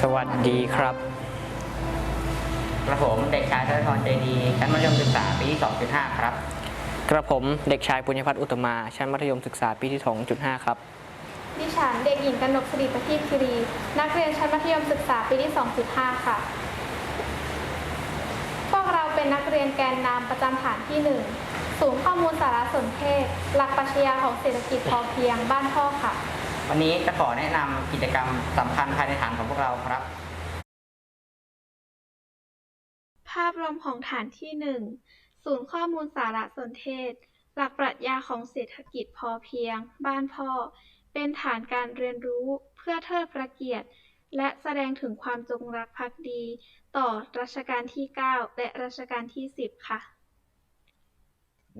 สวัสดีครับ กระผมเด็กชายธนทรใจดีชั้นมัธยมศึกษาปีที่ 2.5 ครับ กระผมเด็กชายปุญญพัฒน์อุตตมา ชั้นมัธยมศึกษาปีที่ 2.5 ครับ ดิฉันเด็กหญิงกนกสิริประทีปคิรี นักเรียนชั้นมัธยมศึกษาปีที่ 2.5 ค่ะ พวกเราเป็นนักเรียนแกนนำประจำฐานที่ 1 ศูนย์ข้อมูลสารสนเทศ หลักปรัชญาของเศรษฐกิจพอเพียงบ้านพ่อค่ะ วันนี้จะขอแนะนำกิจกรรมสำคัญภายในฐานของพวกเราครับ ภาพรวมของฐานที่ 1 ศูนย์ข้อมูลสารสนเทศ หลักปรัชญาของเศรษฐกิจพอเพียง บ้านพ่อ เป็นฐานการเรียนรู้เพื่อเทิดพระเกียรติ และแสดงถึงความจงรักภักดี ต่อรัชกาลที่ 9 และรัชกาลที่ 10 ค่ะ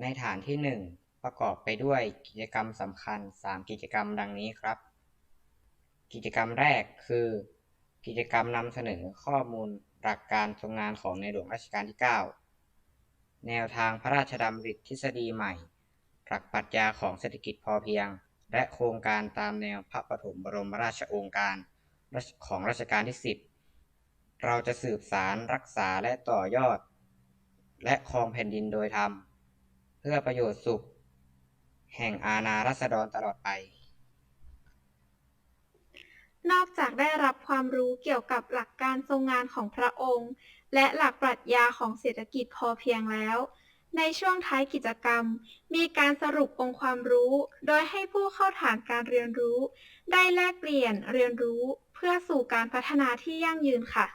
ในฐานที่ 1 ประกอบไปด้วยกิจกรรมสำคัญ 3 กิจกรรมดังนี้ครับ กิจกรรมแรกคือ กิจกรรมนำเสนอข้อมูลหลักการทรงงานของในหลวงรัชกาลที่ 9 แนวทางพระราชดำริทฤษฎีใหม่ หลักปรัชญาของเศรษฐกิจพอเพียง และโครงการตามแนวพระปฐมบรมราชโองการของรัชกาลที่ 10 เราจะสืบสารรักษาและต่อยอด และครองแผ่นดินโดยธรรม เพื่อประโยชน์สุข แห่งอาณารัษฎรตลอดไป นอกจากได้รับความรู้เกี่ยวกับหลักการทรงงานของพระองค์ และหลักปรัชญาของเศรษฐกิจพอเพียงแล้วในช่วงท้ายกิจกรรม มีการสรุปองค์ความรู้ โดยให้ผู้เข้าฐานการเรียนรู้ ได้แลกเปลี่ยนเรียนรู้เพื่อสู่การพัฒนาที่ยั่งยืนค่ะ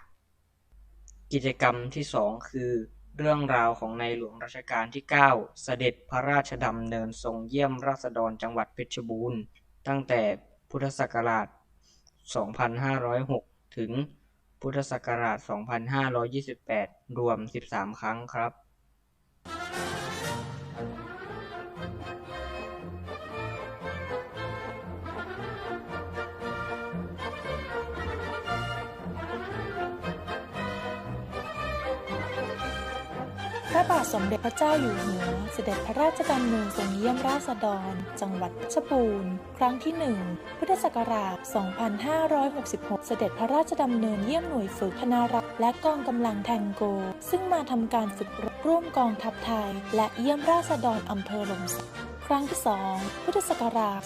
กิจกรรมที่สองคือ เรื่องราวของในหลวงรัชกาลที่ 9 เสด็จพระราชดำเนินทรงเยี่ยมราษฎรจังหวัดเพชรบูรณ์ ตั้งแต่พุทธศักราช 2506 ถึงพุทธศักราช 2528 รวม 13 ครั้งครับ ระบาทสมเด็จพระเจ้าอยู่หัว เสด็จพระราชดำเนินทรงเยี่ยมราษฎร จังหวัดเพชรบูรณ์ ครั้งที่ 1 พุทธศักราช 2566 เสด็จพระราชดำเนินเยี่ยมหน่วยฝึกธนารักและกองกำลังแทงโก ซึ่งมาทำการฝึกรบร่วมกองทัพไทย และเยี่ยมราษฎรอำเภอหลมสัก ครั้งที่ 2 พุทธศักราช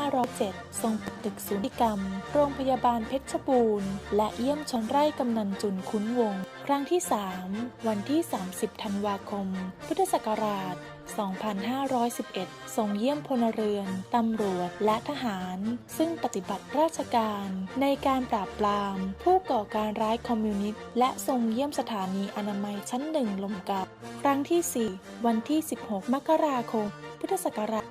2507 ทรงปตึกศูนย์กรรม โรงพยาบาลเพชรบูรณ์ และเยี่ยมชนไร่กำนันจุนคุ้นวง ครั้งที่ 3 วันที่ 30 ธันวาคม พุทธศักราช 2511 ทรงเยี่ยมพลเรือน ตำรวจ และทหาร ซึ่งปฏิบัติราชการในการปราบปราม ผู้ก่อการร้ายคอมมิวนิสต์ และทรงเยี่ยมสถานีอนามัยชั้นหนึ่งลมกับ ครั้งที่ 4 วันที่ 16 มกราคม พุทธศักราช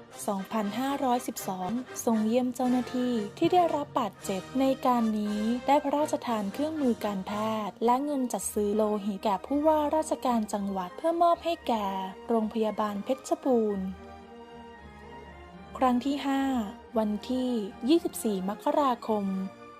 2512 ทรงเยี่ยมเจ้าหน้าที่ที่ได้รับบาดเจ็บในการนี้ได้พระราชทานเครื่องมือการแพทย์ และเงินจัดซื้อโลหิตแก่ผู้ว่าราชการจังหวัดเพื่อมอบให้แก่ โรงพยาบาลเพชรบูรณ์ครั้งที่ 5 วันที่ 24 มกราคม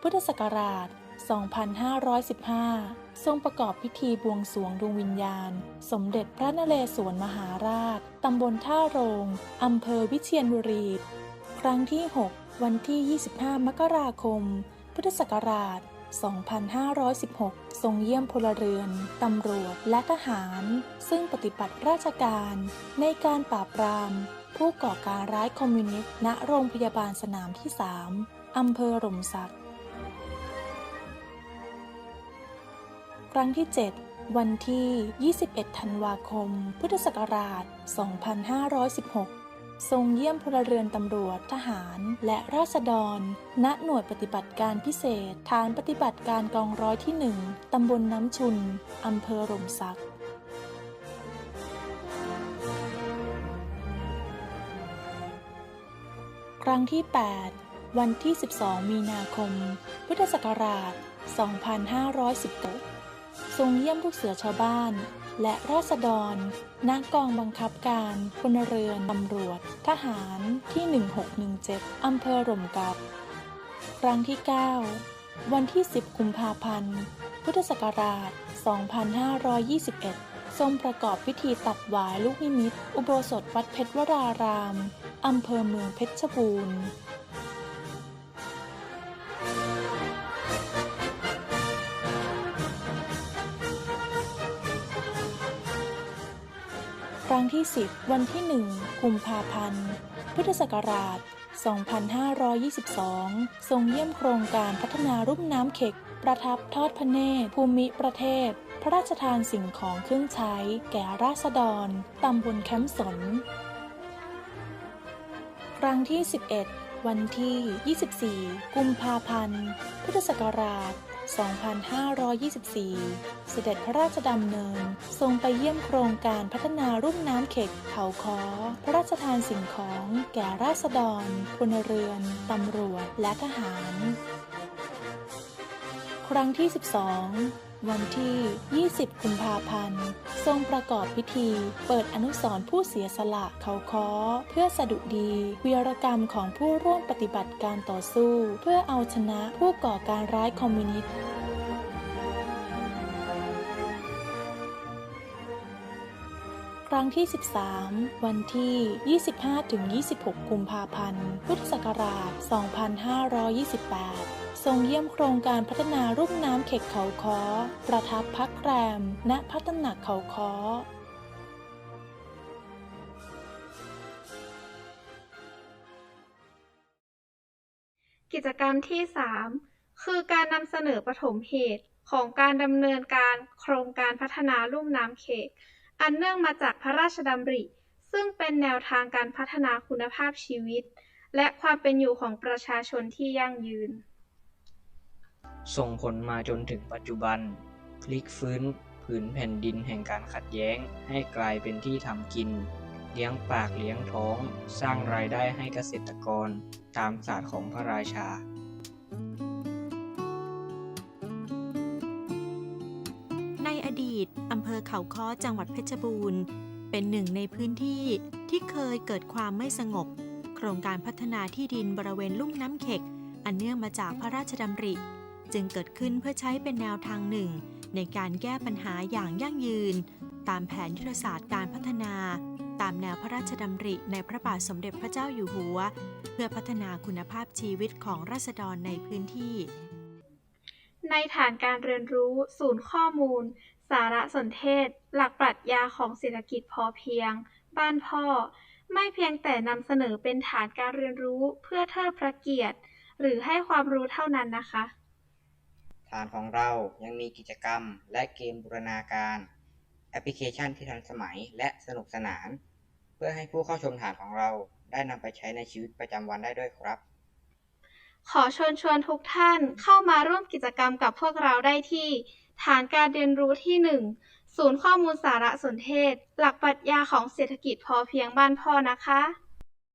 พุทธศักราช 2515 ทรงประกอบพิธีบวงสรวงดวงวิญญาณ สมเด็จพระนเรศวรมหาราช ตำบลท่าโรง อำเภอวิเชียรบุรี ครั้งที่ 6 วันที่ 25 มกราคม พุทธศักราช 2516 ทรงเยี่ยมพลเรือน ตำรวจ และทหาร ซึ่งปฏิบัติราชการในการปราบปราม ผู้ก่อการร้ายคอมมิวนิสต์ ณ โรงพยาบาลสนามที่ 3 อำเภอหล่มสัก ครั้งที่ 7 วันที่ 21 ธันวาคม พุทธศักราช 2516 ทรงเยี่ยมพลเรือนตำรวจทหาร และราษฎร ณ หน่วยปฏิบัติการพิเศษ ฐานปฏิบัติการกองร้อยที่ 1 ตำบลน้ำชุน อำเภอหล่มสักครั้งที่ 8 วันที่ 12 มีนาคม พุทธศักราช 2519 ทรงเยี่ยมลูกเสือชาวบ้าน และราษฎรณกองบังคับการพลเรือนตำรวจ ทหารที่ 1617 อำเภอหล่มกับ ครั้งที่ 9 วันที่ 10 กุมภาพันธ์ พุทธศักราช 2521 ทรงประกอบพิธีตัดหวายลูกนิมิต อุโบสถวัดเพชรวราราม อำเภอเมืองเพชรบูรณ์ รังที่ 10 วันที่ 1 กุมภาพันธ์ พุทธศักราช 2522 ทรงเยี่ยมโครงการพัฒนารุ่มน้ำเข็ก ประทับทอดพระเนตรภูมิประเทศ พระราชทานสิ่งของเครื่องใช้ แก่ราษฎร ตำบลแคมป์สน ครั้งที่ 11 วันที่ 24 กุมภาพันธ์ พุทธศักราช 2524 เสด็จพระราชดำเนิน ทรงไปเยี่ยมโครงการพัฒนารุ่มน้ำเข็กเขาคอพระราชทานสิ่งของแก่ราษฎรพลเรือน ตำรวจ และทหาร ครั้งที่ 12 วันที่ 20 กุมภาพันธ์ ทรงประกอบพิธี เปิดอนุสร์ผู้เสียสละเขาค้อ เพื่อสดุดีวีรกรรมของผู้ร่วมปฏิบัติการต่อสู้ เพื่อเอาชนะผู้ก่อการร้ายคอมมิวนิสต์ ครั้งที่ 13 วันที่ 25-26 กุมภาพันธ์ พุทธศักราช 2528ทรงเยี่ยมโครงการพัฒนารุ่มน้ำเข็กเขาค้อประทับพักแรม ณพระตำหนักเขาค้อกิจกรรมที่ 3 คือการนำเสนอปฐมเหตุของการดำเนินการโครงการพัฒนาลุ่มน้ำเขก อันเนื่องมาจากพระราชดำริ ซึ่งเป็นแนวทางการพัฒนาคุณภาพชีวิต และความเป็นอยู่ของประชาชนที่ยั่งยืน ส่งผลมาจนถึงปัจจุบัน พลิกฟื้นผืนแผ่นดินแห่งการขัดแย้ง ให้กลายเป็นที่ทำกิน เลี้ยงปากเลี้ยงท้อง สร้างรายได้ให้เกษตรกร ตามศาสตร์ของพระราชา อำเภอเขาค้อจังหวัดเพชรบูรณ์ เป็นหนึ่งในพื้นที่ที่เคยเกิดความไม่สงบ โครงการพัฒนาที่ดินบริเวณลุ่มน้ำเข็ก อันเนื่องมาจากพระราชดำริ จึงเกิดขึ้นเพื่อใช้เป็นแนวทางหนึ่ง ในการแก้ปัญหาอย่างยั่งยืน ตามแผนยุทธศาสตร์การพัฒนา ตามแนวพระราชดำริในพระบาทสมเด็จพระเจ้าอยู่หัว เพื่อพัฒนาคุณภาพชีวิตของราษฎรในพื้นที่ในฐานการเรียนรู้ ศูนย์ข้อมูลารสนเทศ หลักปรัชญาของเศรษฐกิจพอเพียง บ้านพ่อ ไม่เพียงแต่นำเสนอเป็นฐานการเรียนรู้เพื่อเทิดพระเกียรติ หรือให้ความรู้เท่านั้นนะคะ ฐานของเรายังมีกิจกรรมและเกมบูรณาการ แอปพลิเคชันที่ทันสมัยและสนุกสนาน เพื่อให้ผู้เข้าชมฐานของเราได้นำไปใช้ในชีวิตประจำวันได้ด้วยครับ ขอเชิญชวนทุกท่านเข้ามาร่วมกิจกรรมกับพวกเราได้ที่ ฐานการเรียนรู้ที่ 1 ศูนย์ข้อมูลสารสนเทศ หลักปรัชญาของเศรษฐกิจพอเพียงบ้านพ่อนะคะ